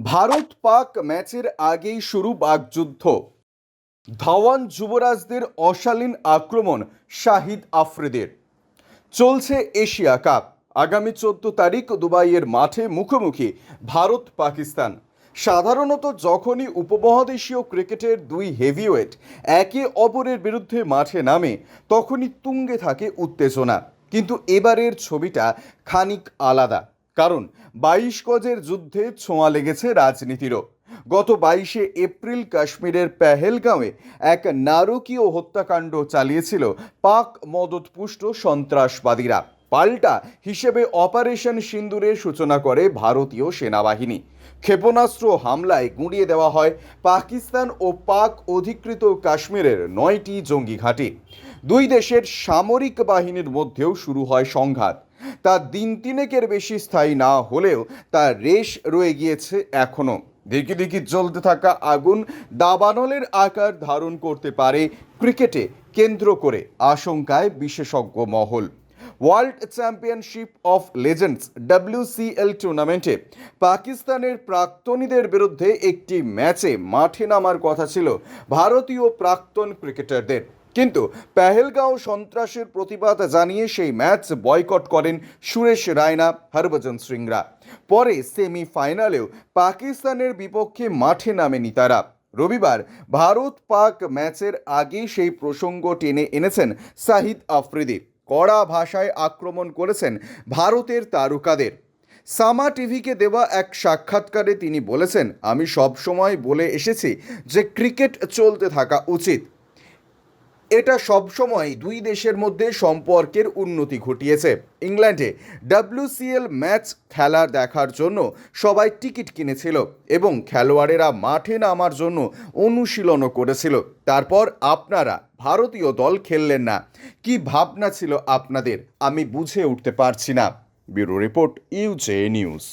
ভারত পাক ম্যাচের আগেই শুরু বাগযুদ্ধ ধাওয়ান যুবরাজদের অশালীন আক্রমণ শাহিদ আফ্রিদের। চলছে এশিয়া কাপ। আগামী চোদ্দ তারিখ দুবাইয়ের মাঠে মুখোমুখি ভারত পাকিস্তান। সাধারণত যখনই উপমহাদেশীয় ক্রিকেটের দুই হেভিওয়েট একে অপরের বিরুদ্ধে মাঠে নামে, তখনই তুঙ্গে থাকে উত্তেজনা। কিন্তু এবারের ছবিটা খানিক আলাদা। কারণ বাইশ গজের যুদ্ধে ছোঁয়া লেগেছে রাজনীতিরও। গত বাইশে এপ্রিল কাশ্মীরের পেহেলগাঁওয়ে এক নারকীয় হত্যাকাণ্ড চালিয়েছিল পাক মদতপুষ্ট সন্ত্রাসবাদীরা। পাল্টা হিসেবে অপারেশন সিন্দুরের সূচনা করে ভারতীয় সেনাবাহিনী। ক্ষেপণাস্ত্র হামলায় গুঁড়িয়ে দেওয়া হয় পাকিস্তান ও পাক অধিকৃত কাশ্মীরের নয়টি জঙ্গি ঘাঁটি। দুই দেশের সামরিক বাহিনীর মধ্যেও শুরু হয় সংঘাত। তা দিন তিনেকের বেশি স্থায়ী না হলেও তার রেশ রয়ে গিয়েছে এখনও দিকি দিকি জ্বলতে থাকা আগুন দাবানলের আকার ধারণ করতে পারে ক্রিকেটে, কেন্দ্র করে আশঙ্কায় বিশেষজ্ঞ মহল। World championship of legends WCL টুর্নামেন্টে পাকিস্তানের প্রাক্তনীদের বিরুদ্ধে একটি ম্যাচে মাঠে নামার কথা ছিল ভারতীয় প্রাক্তন ক্রিকেটারদের। কিন্তু পেহেলগাঁও সন্ত্রাসের প্রতিবাদ জানিয়ে সেই ম্যাচ বয়কট করেন সুরেশ রায়না, হরভজন সিংরা। পরে সেমিফাইনালেও পাকিস্তানের বিপক্ষে মাঠে নামেনি তারা। রবিবার ভারত পাক ম্যাচের আগে সেই প্রসঙ্গ টেনে এনেছেন সাহিদ আফ্রিদি। কড়া ভাষায় আক্রমণ করেছেন ভারতের তারকাদের। সামা টিভিকে দেওয়া এক সাক্ষাৎকারে তিনি বলেছেন, আমি সবসময় বলে এসেছি যে ক্রিকেট চলতে থাকা উচিত। এটা সবসময় দুই দেশের মধ্যে সম্পর্কের উন্নতি ঘটিয়েছে। ইংল্যান্ডে ডাব্লিউসিএল ম্যাচ খেলা দেখার জন্য সবাই টিকিট কিনেছিল এবং খেলোয়াড়েরা মাঠে নামার জন্য অনুশীলনও করেছিল। তারপর আপনারা ভারতীয় দল খেললেন না। কি ভাবনা ছিল আপনাদের? আমি বুঝে উঠতে পারছি না। Bureau report UJ news.